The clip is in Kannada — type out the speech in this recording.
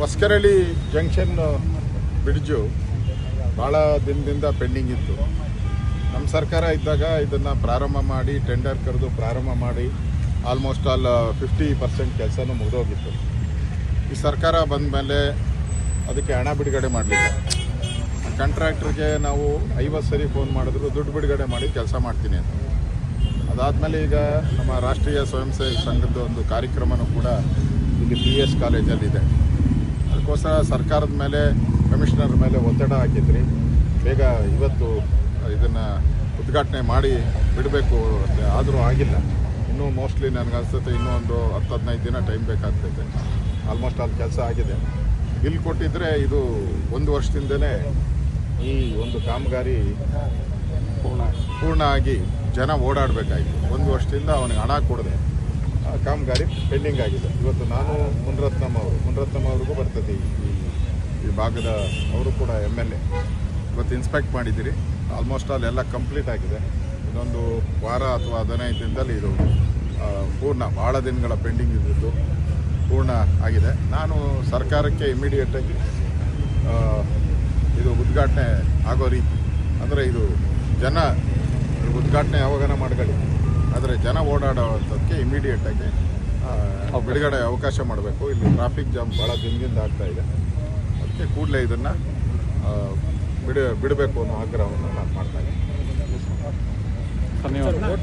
ಹೊಸಕೆರಳಿ ಜಂಕ್ಷನ್ ಬ್ರಿಡ್ಜು ಭಾಳ ದಿನದಿಂದ ಪೆಂಡಿಂಗ್ ಇತ್ತು. ನಮ್ಮ ಸರ್ಕಾರ ಇದ್ದಾಗ ಇದನ್ನು ಪ್ರಾರಂಭ ಮಾಡಿ, ಟೆಂಡರ್ ಕರೆದು ಪ್ರಾರಂಭ ಮಾಡಿ ಆಲ್ಮೋಸ್ಟ್ ಆಲ್ ಫಿಫ್ಟಿ ಪರ್ಸೆಂಟ್ ಕೆಲಸನೂ ಮುಗಿದೋಗಿತ್ತು. ಈ ಸರ್ಕಾರ ಬಂದ ಮೇಲೆ ಅದಕ್ಕೆ ಹಣ ಬಿಡುಗಡೆ ಮಾಡಲಿಲ್ಲ. ಕಾಂಟ್ರಾಕ್ಟ್ರಿಗೆ ನಾವು ಐವತ್ತು ಸರಿ ಫೋನ್ ಮಾಡಿದ್ರು, ದುಡ್ಡು ಬಿಡುಗಡೆ ಮಾಡಿ ಕೆಲಸ ಮಾಡ್ತೀನಿ ಅಂತ. ಅದಾದಮೇಲೆ ಈಗ ನಮ್ಮ ರಾಷ್ಟ್ರೀಯ ಸ್ವಯಂ ಸೇವಕ ಸಂಘದ ಒಂದು ಕಾರ್ಯಕ್ರಮನೂ ಕೂಡ ಇಲ್ಲಿ ಬಿ ಎಸ್ ಕಾಲೇಜಲ್ಲಿದೆ ಅದಕ್ಕೋಸ್ಕರ ಸರ್ಕಾರದ ಮೇಲೆ, ಕಮಿಷನರ್ ಮೇಲೆ ಒತ್ತಡ ಹಾಕಿದ್ರಿ. ಬೇಗ ಇವತ್ತು ಇದನ್ನು ಉದ್ಘಾಟನೆ ಮಾಡಿ ಬಿಡಬೇಕು ಆದರೂ ಆಗಿಲ್ಲ. ಇನ್ನೂ ಮೋಸ್ಟ್ಲಿ ನನಗೆ ಅನಿಸುತ್ತೆ ಇನ್ನೂ ಒಂದು ಹತ್ತು, ಹದಿನೈದು ದಿನ ಟೈಮ್ ಬೇಕಾಗ್ತೈತೆ. ಆಲ್ಮೋಸ್ಟ್ ಅಲ್ಲಿ ಕೆಲಸ ಆಗಿದೆ. ಬಿಲ್ ಕೊಟ್ಟಿದ್ದರೆ ಇದು ಒಂದು ವರ್ಷದಿಂದಲೇ ಈ ಒಂದು ಕಾಮಗಾರಿ ಪೂರ್ಣ ಪೂರ್ಣ ಆಗಿ ಜನ ಓಡಾಡಬೇಕಾಯಿತು. ಒಂದು ವರ್ಷದಿಂದ ಅವನಿಗೆ ಹಣ ಕೊಡದೆ. ಕಾಮಗಾರಿ ಪೆಂಡಿಂಗ್ ಆಗಿದೆ. ಇವತ್ತು ನಾನು ಮುನರತ್ನಮ್ಮ ಅವರು ಮುನರತ್ನಮ್ಮ ಅವ್ರಿಗೂ ಬರ್ತದೆ ಈ ಭಾಗದ ಅವರು ಕೂಡ ಎಂ ಎಲ್ ಎ ಇವತ್ತು ಇನ್ಸ್ಪೆಕ್ಟ್ ಮಾಡಿದ್ದೀರಿ. ಆಲ್ಮೋಸ್ಟ್ ಆಲ್ ಎಲ್ಲ ಕಂಪ್ಲೀಟ್ ಆಗಿದೆ. ಇದೊಂದು ವಾರ ಅಥವಾ ಹದಿನೈದು ದಿನದಲ್ಲಿ ಇದು ಪೂರ್ಣ ಭಾಳ ದಿನಗಳ ಪೆಂಡಿಂಗ್ ಇದ್ದಿದ್ದು ಪೂರ್ಣ ಆಗಿದೆ. ನಾನು ಸರ್ಕಾರಕ್ಕೆ ಇಮಿಡಿಯೇಟಾಗಿ ಇದು ಉದ್ಘಾಟನೆ ಆಗೋ ರೀತಿ, ಅಂದರೆ ಇದು ಜನ ಉದ್ಘಾಟನೆ ಯಾವಾಗನ ಮಾಡ್ಕೊಳ್ಳಿ. ಆದರೆ ಜನ ಓಡಾಡೋದಕ್ಕೆ ಇಮಿಡಿಯೇಟಾಗಿ ಬಿಡುಗಡೆ ಅವಕಾಶ ಮಾಡಬೇಕು. ಇಲ್ಲಿ ಟ್ರಾಫಿಕ್ ಜಾಮ್ ಭಾಳ ದಿನದಿಂದ ಆಗ್ತಾ ಇದೆ. ಅದಕ್ಕೆ ಕೂಡಲೇ ಇದನ್ನು ಬಿಡ ಬಿಡಬೇಕು ಅನ್ನೋ ಆಗ್ರಹವನ್ನು ನಾನು ಮಾಡ್ತಾ